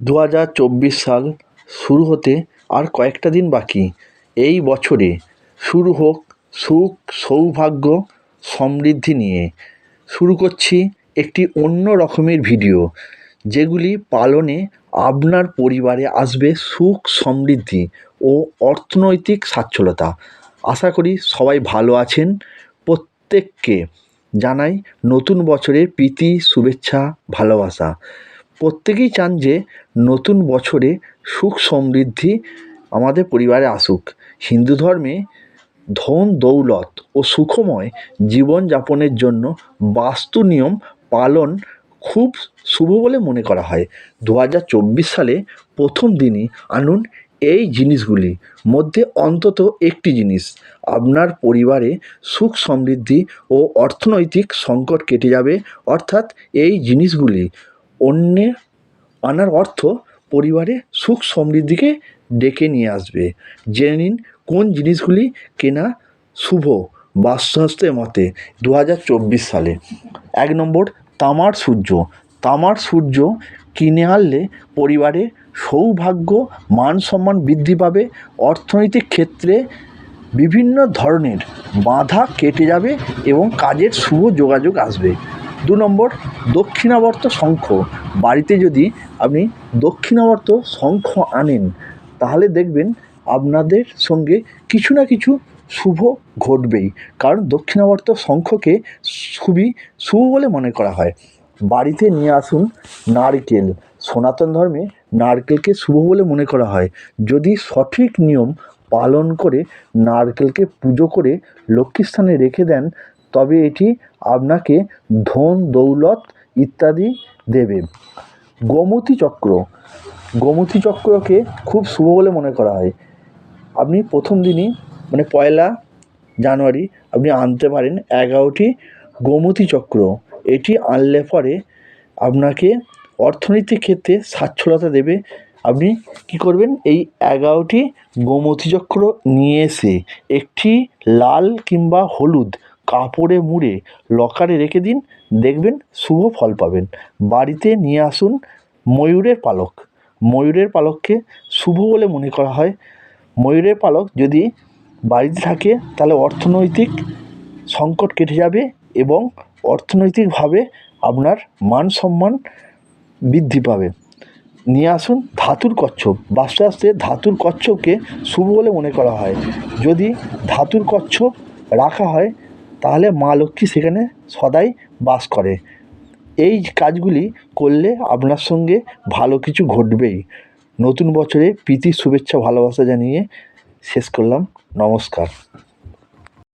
দু হাজার চব্বিশ সাল শুরু হতে আর কয়েকটা দিন বাকি। এই বছরে শুরু হোক সুখ, সৌভাগ্য, সমৃদ্ধি নিয়ে। শুরু করছি একটি অন্য রকমের ভিডিও, যেগুলি পালনে আপনার পরিবারে আসবে সুখ, সমৃদ্ধি ও অর্থনৈতিক সচ্ছলতা। আশা করি সবাই ভালো আছেন। প্রত্যেককে জানাই নতুন বছরের প্রীতি, শুভেচ্ছা, ভালোবাসা। প্রত্যেকেই চান যে নতুন বছরে সুখ সমৃদ্ধি আমাদের পরিবারে আসুক। হিন্দু ধর্মে ধন দৌলত ও সুখময় জীবনযাপনের জন্য বাস্তু নিয়ম পালন খুব শুভ বলে মনে করা হয়। দু হাজার চব্বিশ সালে প্রথম দিনই আনুন এই জিনিসগুলি। মধ্যে অন্তত একটি জিনিস, আপনার পরিবারে সুখ সমৃদ্ধি ও অর্থনৈতিক সংকট কেটে যাবে। অর্থাৎ এই জিনিসগুলি অন্যে আনার অর্থ পরিবারে সুখ সমৃদ্ধিকে ডেকে নিয়ে আসবে। জেনে নিন কোন জিনিসগুলি কেনা শুভ বাস্তুশাস্ত্রের মতে দু হাজার চব্বিশ সালে। এক নম্বর, তামার সূর্য। তামার সূর্য কিনে আনলে পরিবারে সৌভাগ্য, মান সম্মান বৃদ্ধি পাবে। অর্থনৈতিক ক্ষেত্রে বিভিন্ন ধরনের বাধা কেটে যাবে এবং কাজের শুভ যোগাযোগ আসবে। দু নম্বর দক্ষিণাবর্ত শঙ্খ। বাড়িতে যদি আপনি দক্ষিণাবর্ত শঙ্খ আনেন, তাহলে দেখবেন আপনাদের সঙ্গে কিছু না কিছু শুভ ঘটবেই। কারণ দক্ষিণাবর্ত শঙ্খকে খুবই শুভ বলে মনে করা হয়। বাড়িতে নিয়ে আসুন নারকেল। সনাতন ধর্মে নারকেলকে শুভ বলে মনে করা হয়। যদি সঠিক নিয়ম পালন করে নারকেলকে পুজো করে লক্ষ্মী স্থানে রেখে দেন তবে এটি আপনাকে ধন, দৌলত ইত্যাদি দেবে। গোমতী চক্র। গোমতী চক্রকে খুব শুভ বলে মনে করা হয়। আপনি প্রথম দিনই মানে পয়লা জানুয়ারি, আপনি আনতে পারেন এগারোটি গোমতী চক্র। এটি আনলে পরে আপনাকে অর্থনৈতিক ক্ষেত্রে স্বাচ্ছলতা দেবে। আপনি কী করবেন? এই এগারোটি গোমতী চক্র নিয়ে এসে একটি লাল কিংবা হলুদ কাপড়ে মুড়ে লকারে রেখে দিন, দেখবেন শুভ ফল পাবেন। বাড়িতে নিয়ে আসুন ময়ূরের পালক। ময়ূরের পালককে শুভ বলে মনে করা হয়। ময়ূরের পালক যদি বাড়িতে থাকে, তাহলে অর্থনৈতিক সংকট কেটে যাবে এবং অর্থনৈতিকভাবে আপনার মান সম্মান বৃদ্ধি পাবে। নিয়ে আসুন ধাতুর কচ্ছপ। বাস্তুশাস্ত্রে ধাতুর কচ্ছপকে শুভ বলে মনে করা হয়। যদি ধাতুর কচ্ছপ রাখা হয় তাহলে মা লক্ষ্মী সেখানে সদাই বাস করে। এই কাজগুলি করলে আপনার সঙ্গে ভালো কিছু ঘটবেই। নতুন বছরে প্রীতি শুভেচ্ছা, ভালোবাসা জানিয়ে শেষ করলাম। নমস্কার।